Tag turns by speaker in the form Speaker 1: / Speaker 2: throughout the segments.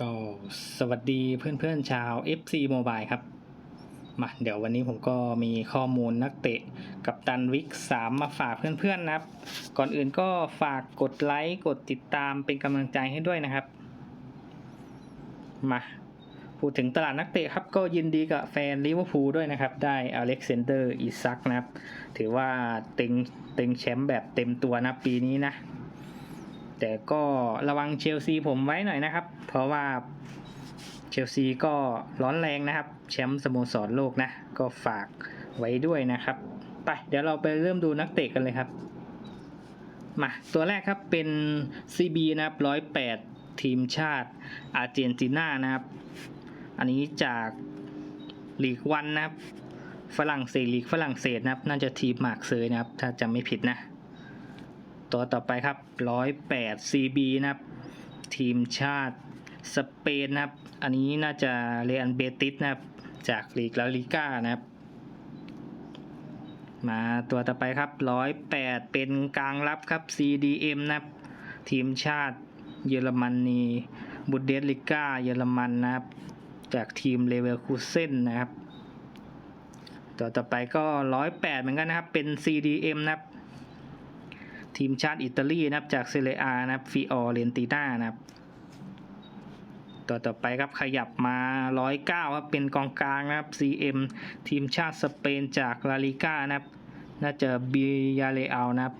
Speaker 1: ก็สวัสดีเพื่อนๆชาว FC Mobile ครับ มาเดี๋ยววันนี้ผมก็มีข้อมูลนักเตะกับตันวิก 3 มาฝากเพื่อนๆนะครับ ก่อนอื่นก็ฝากกดไลค์ กดติดตามเป็นกำลังใจให้ด้วยนะครับ มาพูดถึงตลาดนักเตะครับ ก็ยินดีกับแฟนลิเวอร์พูลด้วยนะครับ ได้อเล็กซานเดอร์อิซักนะครับ ถือว่าเต็งเต็งแชมป์แบบเต็มตัวนะปีนี้นะ แต่ก็ระวังเชลซีผมไว้หน่อยนะครับ เพราะว่าเชลซีก็ร้อนแรงนะครับ แชมป์สโมสรโลกนะ ก็ฝากไว้ด้วยนะครับไปเดี๋ยวเราไปเริ่มดูนักเตะกันเลยครับ มา ตัวแรกครับเป็น CB นะครับร้อยแปดทีมชาติอาร์เจนตินานะครับ อันนี้จากลีกวันนะครับ ฝรั่งเศสลีกฝรั่งเศสนะครับ น่าจะทีมหมากเซยนะครับ ถ้าจำไม่ผิดนะ ตัวต่อไปครับร้อยแปด CB นะครับ ทีมชาติสเปนนะครับ อันนี้น่าจะเรอันเบติสนะครับ จากลีกลาลิก้านะครับ มาตัวต่อไปครับร้อยแปดเป็นกลางรับครับ CDM นะครับ ทีมชาติเยอรมนีบุดเดสลิก้าเยอรมันนะครับ จากทีมเลเวอร์คูเซ่นนะครับตัวต่อไปก็ร้อยแปดเหมือนกันนะครับ เป็น CDM นะครับ ทีมชาติอิตาลีนะครับจากเซเรียนะครับฟิออเรนติน่านะครับต่อต่อไปครับขยับมา 109ครับเป็นกองกลางนะครับ CM ทีมชาติสเปนจากลาลิก้านะครับน่าจะบิยาเรอัลนะครับ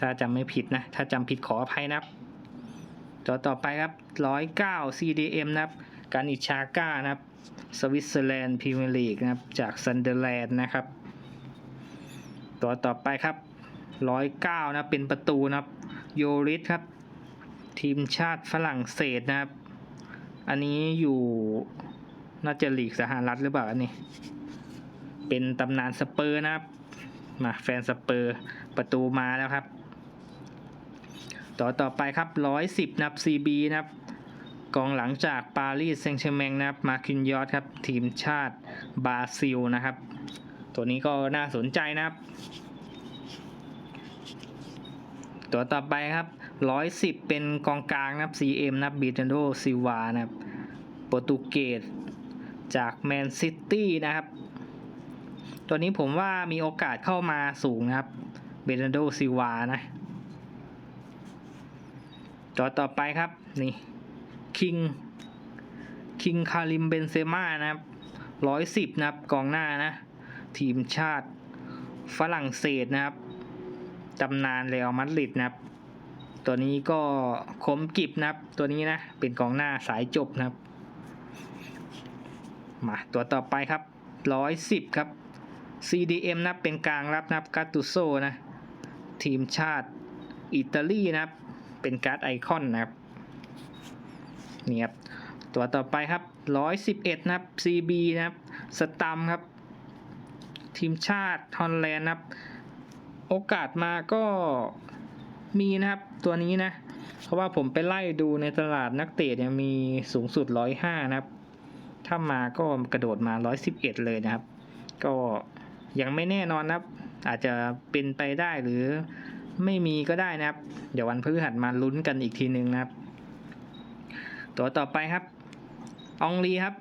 Speaker 1: ถ้าจำไม่ผิดนะ ถ้าจำผิดขออภัยนะครับต่อต่อไปครับ 109 CDM นะครับการอิชาก้านะครับสวิตเซอร์แลนด์พรีเมียร์ลีกนะครับจากซันเดอร์แลนด์นะครับ ตัวต่อไปครับ 109นะเป็นประตูนะครับ โยริสครับ ทีมชาติฝรั่งเศสนะครับ อันนี้อยู่น่าจะลีกสหรัฐหรือเปล่าอันนี้ เป็นตำนานสเปอร์นะครับ มาแฟนสเปอร์ประตูมาแล้วครับ ต่อต่อไปครับ110นะครับ CB นะครับกองหลังจากปารีสแซงต์แชร์แมงนะครับ มาคินยอสครับ ทีมชาติบราซิลนะครับ ตัวนี้ก็น่าสนใจนะครับ ตัวต่อไปครับ 110 เป็นกองกลางนะครับ CM นะบบิทันโดซิวานะครับโปรตุเกสจากแมนซิตี้นะครับ ตัวนี้ผมว่ามีโอกาสเข้ามาสูงนะครับเบรนโดซิวานะตัวต่อไปครับ นี่คิงคิงคาริมเบนเซม่านะครับ110นะครับกองหน้านะ ทีมชาติฝรั่งเศสนะครับ ตำนานเรอัลมาดริดนะครับ ตัวนี้ก็คมกิบนะครับ ตัวนี้นะ เป็นกองหน้าสายจบนะครับ มาตัวต่อไปครับ110ครับ CDM นับเป็นกลางรับนะครับกาตูโซนะ ทีมชาติอิตาลีนะครับ เป็นการ์ดไอคอนนะครับนี่ครับตัวต่อไปครับ111นะครับ CB นะครับ สตัมครับ ทีมชาติฮอลแลนด์นะครับ โอกาสมาก็มีนะครับตัวนี้นะ เพราะว่าผมไปไล่ดูในตลาดนักเตะเนี่ยมีสูงสุด105นะครับ ถ้ามาก็กระโดดมา111เอ็ดเลยนะครับ ก็ยังไม่แน่นอนนะครับ อาจจะเป็นไปได้หรือไม่มีก็ได้นะครับ เดี๋ยววันพฤหัสมาลุ้นกันอีกทีนึงนะครับ ตัวต่อไปครับ อองลีครับ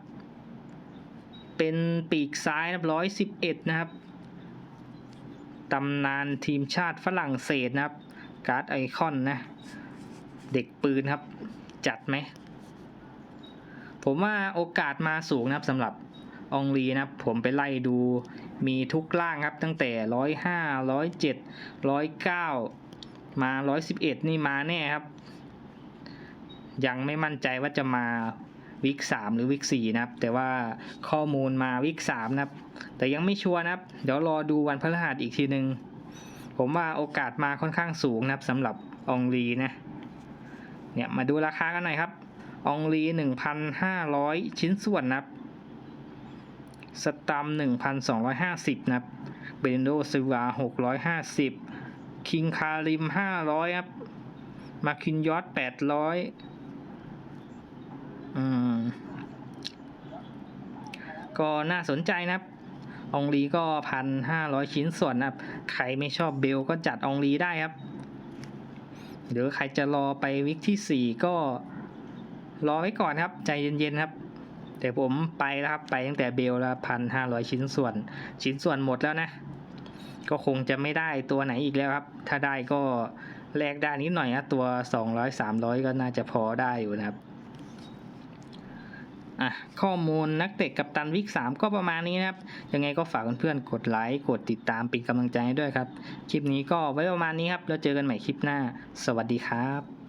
Speaker 1: เป็นปีกซ้ายนะร้อยสิบเอ็ดนะครับ ตำนานทีมชาติฝรั่งเศสนะครับ การ์ดไอคอนนะ เด็กปืนครับ จัดไหม ผมว่าโอกาสมาสูงนะครับสำหรับองลีนะผมไปไล่ดูมีทุกล่างครับ ตั้งแต่ร้อยห้าร้อยเจ็ดร้อยเก้ามาร้อยสิบเอ็ดนี่มาแน่ครับ ยังไม่มั่นใจว่าจะมา วิกสามหรือวิกสี่นะครับ แต่ว่าข้อมูลมาวิกสามนะครับ แต่ยังไม่ชัวร์นะครับ เดี๋ยวรอดูวันพฤหัสอีกทีหนึ่งผมว่าโอกาสมาค่อนข้างสูงนะครับสำหรับองลีนะเนี่ยมาดูราคากันหน่อยครับองลีหนึ่งพันห้าร้อยชิ้นส่วนนะครับสตัมหนึ่งพันสองร้อยห้าสิบนะครับเบนโดซิวาหกร้อยห้าสิบคิงคาริมห้าร้อยครับมาคินยอดแปดร้อย อืม ก็น่าสนใจนะครับ องลีก็พันห้าร้อยชิ้นส่วนนะครับ ใครไม่ชอบเบลก็จัดอองลีได้ครับ หรือใครจะรอไปวิกที่สี่ก็รอไว้ก่อนครับ ใจเย็นๆครับแต่ผมไปแล้วครับไปตั้งแต่เบลแล้วพันห้าร้อยชิ้นส่วน ชิ้นส่วนหมดแล้วนะ ก็คงจะไม่ได้ตัวไหนอีกแล้วครับ ถ้าได้ก็แลกได้นิดหน่อยนะตัวสองร้อยสามร้อยก็น่าจะพอได้อยู่นะครับ อะข้อมูลนักเตะกับตันวิกสามก็ประมาณนี้นะครับ ยังไงก็ฝากเพื่อนๆกดไลค์ กดติดตามเป็นกำลังใจให้ด้วยครับ คลิปนี้ก็ไว้ประมาณนี้ครับ แล้วเจอกันใหม่คลิปหน้า สวัสดีครับ